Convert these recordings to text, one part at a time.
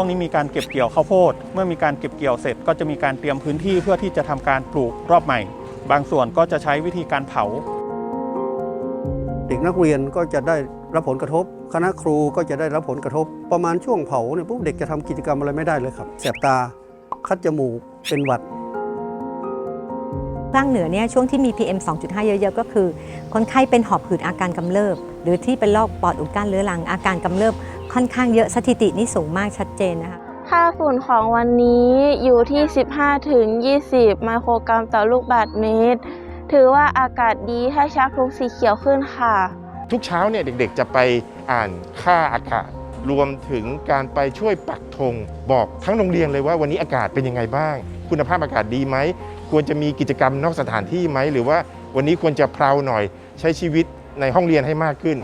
ช่วงนี้มีการเก็บเกี่ยวข้าวโพด เมื่อมีการเก็บเกี่ยวเสร็จ ก็จะมีการเตรียมพื้นที่เพื่อที่จะทำการปลูกรอบใหม่ บางส่วนก็จะใช้วิธีการเผา เด็กนักเรียนก็จะได้รับผลกระทบ คณะครูก็จะได้รับผลกระทบ ประมาณช่วงเผาเนี่ยปุ๊บเด็กจะทำกิจกรรมอะไรไม่ได้เลยครับแสบตา คัดจมูกเป็นหวัดภาคเหนือเนี่ยช่วงที่มี PM 2.5 เยอะๆ ก็คือ คนไข้เป็นหอบหืดอาการกำเริบ หรือที่เป็นโรคปอดอุดกั้นเรื้อรังอาการกำเริบ ค่อนข้างเยอะสถิตินี่สูงมากชัดเจนนะคะ ค่าฝุ่นของวันนี้อยู่ที่ 15ถึง20 ไมโครกรัมต่อลูกบาศก์เมตร ถือว่าอากาศดีให้ชักทุกสีเขียวขึ้นค่ะ ทุกเช้าเนี่ยเด็กๆจะไปอ่านค่าอากาศ รวมถึงการไปช่วยปักธงบอกทั้งโรงเรียนเลยว่าวันนี้อากาศเป็นยังไงบ้าง คุณภาพอากาศดีไหม ควรจะมีกิจกรรมนอกสถานที่ไหม หรือว่าวันนี้ควรจะเพลาหน่อยใช้ชีวิตในห้องเรียนให้มากขึ้น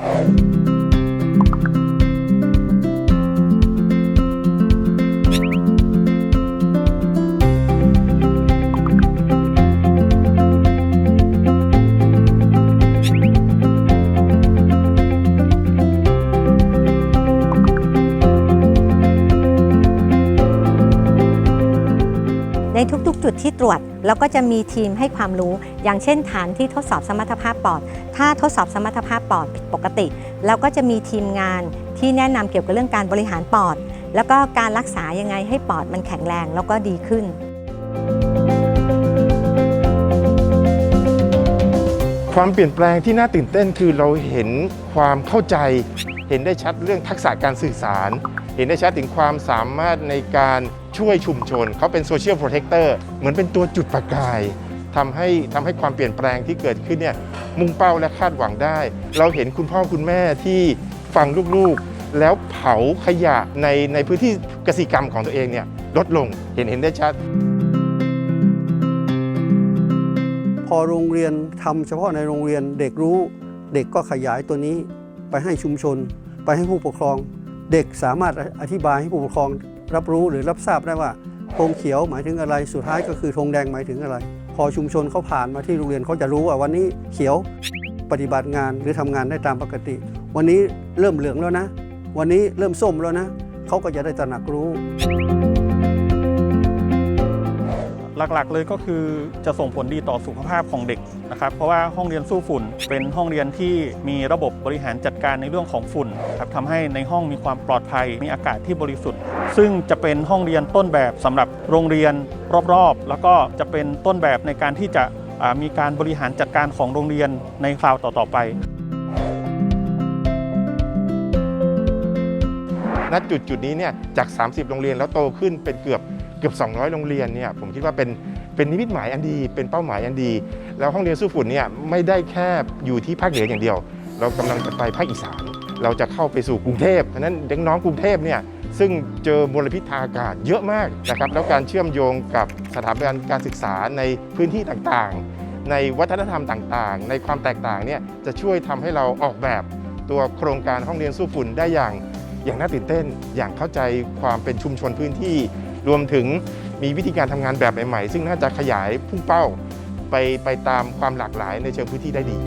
ทุกๆ จุดที่ตรวจเราก็จะมีทีมให้ความรู้ อย่างเช่นฐานที่ทดสอบสมรรถภาพปอด ถ้าทดสอบสมรรถภาพปอดผิดปกติเราก็จะมีทีมงานที่แนะนำเกี่ยวกับเรื่องการบริหารปอด แล้วก็การรักษายังไงให้ปอดมันแข็งแรงแล้วก็ดีขึ้น ความเปลี่ยนแปลงที่น่าตื่นเต้นคือเราเห็นความเข้าใจ เห็นได้ชัดเรื่องทักษะการสื่อสาร เห็นได้ชัดถึงความสามารถในการช่วยชุมชน เขาเป็นโซเชียลโปรเทคเตอร์เหมือนเป็นตัวจุดประกายทำให้ทำให้ความเปลี่ยนแปลงที่เกิดขึ้นเนี่ยมุ่งเป้าและคาดหวังได้ เราเห็นคุณพ่อคุณแม่ที่ฟังลูกๆ แล้วเผาขยะในในพื้นที่กสิกรรมของตัวเองเนี่ยลดลงเห็นเห็นได้ชัด พอโรงเรียนทำเฉพาะในโรงเรียนเด็กรู้ เด็กก็ขยายตัวนี้ไปให้ชุมชน ไปให้ผู้ปกครอง เด็กสามารถอธิบายให้ผู้ปกครองรับรู้หรือรับทราบได้ว่าธงเขียวหมายถึงอะไร สุดท้ายก็คือธงแดงหมายถึงอะไร พอชุมชนเขาผ่านมาที่โรงเรียนเขาจะรู้ว่าวันนี้เขียวปฏิบัติงานหรือทำงานได้ตามปกติ วันนี้เริ่มเหลืองแล้วนะ วันนี้เริ่มส้มแล้วนะเขาก็จะได้ตระหนักรู้ หลักๆ เลยก็คือจะส่งผลดีต่อสุขภาพของเด็กนะครับ เพราะว่าห้องเรียนสู้ฝุ่น เป็นห้องเรียนที่มีระบบบริหารจัดการในเรื่องของฝุ่นครับทำให้ในห้องมีความปลอดภัย มีอากาศที่บริสุทธิ์ ซึ่งจะเป็นห้องเรียนต้นแบบสำหรับโรงเรียนรอบๆ แล้วก็จะเป็นต้นแบบในการที่จะมีการบริหารจัดการของโรงเรียนในคราวต่อๆไปณจุดจุดนี้เนี่ยจาก 30 โรงเรียนแล้วโตขึ้นเป็นเกือบ กือบ 200 โรงเรียนเนี่ยผมคิดว่าเป็นเป็นนิมิตหมายอันดีเป็นเป้าหมายอันดี แล้วห้องเรียนสู้ฝุ่นเนี่ยไม่ได้แค่อยู่ที่ภาคเหนืออย่างเดียว เรากำลังจะไปภาคอีสานเราจะเข้าไปสู่กรุงเทพเพราะฉะนั้นเด็กน้องกรุงเทพเนี่ยซึ่งเจอมลพิษทางอากาศเยอะมากนะครับแล้วการเชื่อมโยงกับสถาบันการศึกษาในพื้นที่ต่างๆ ในวัฒนธรรมต่างๆ ในความแตกต่างเนี่ยจะช่วยทำให้เราออกแบบตัวโครงการห้องเรียนสู้ฝุ่นได้อย่างอย่างน่าตื่นเต้น อย่างเข้าใจความเป็นชุมชนพื้นที่ รวมถึงมีวิธีการทำงานแบบใหม่ๆ ซึ่งน่าจะขยายพุ่งเป้าไปไปตามความหลากหลายในเชิงพื้นที่ได้ดี